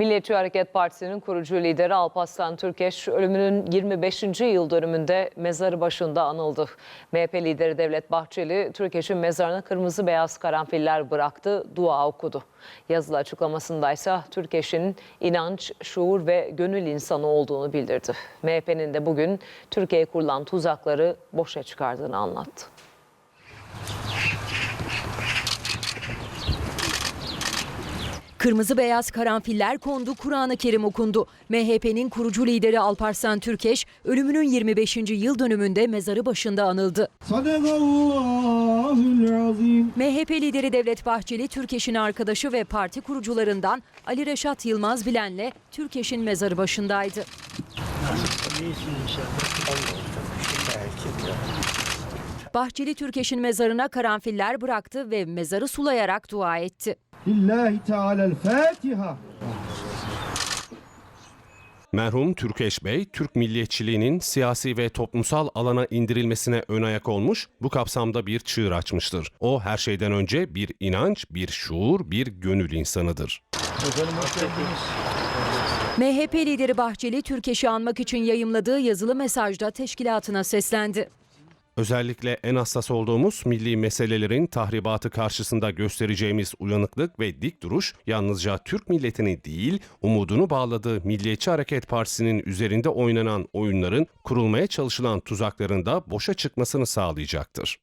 Milliyetçi Hareket Partisi'nin kurucu lideri Alparslan Türkeş ölümünün 25. yıl dönümünde mezarı başında anıldı. MHP lideri Devlet Bahçeli, Türkeş'in mezarına kırmızı beyaz karanfiller bıraktı, dua okudu. Yazılı açıklamasındaysa Türkeş'in inanç, şuur ve gönül insanı olduğunu bildirdi. MHP'nin de bugün Türkiye'ye kurulan tuzakları boşa çıkardığını anlattı. Kırmızı beyaz karanfiller kondu, Kur'an-ı Kerim okundu. MHP'nin kurucu lideri Alparslan Türkeş, ölümünün 25. yıl dönümünde mezarı başında anıldı. MHP lideri Devlet Bahçeli, Türkeş'in arkadaşı ve parti kurucularından Ali Reşat Yılmaz Bilen'le Türkeş'in mezarı başındaydı. Bahçeli Türkeş'in mezarına karanfiller bıraktı ve mezarı sulayarak dua etti. Lillahi Teala'l Fatiha. Merhum Türkeş Bey, Türk milliyetçiliğinin siyasi ve toplumsal alana indirilmesine ön ayak olmuş, bu kapsamda bir çığır açmıştır. O her şeyden önce bir inanç, bir şuur, bir gönül insanıdır. MHP lideri Bahçeli, Türkeş'i anmak için yayımladığı yazılı mesajda teşkilatına seslendi. Özellikle en hassas olduğumuz milli meselelerin tahribatı karşısında göstereceğimiz uyanıklık ve dik duruş yalnızca Türk milletini değil, umudunu bağladığı Milliyetçi Hareket Partisi'nin üzerinde oynanan oyunların kurulmaya çalışılan tuzaklarında boşa çıkmasını sağlayacaktır.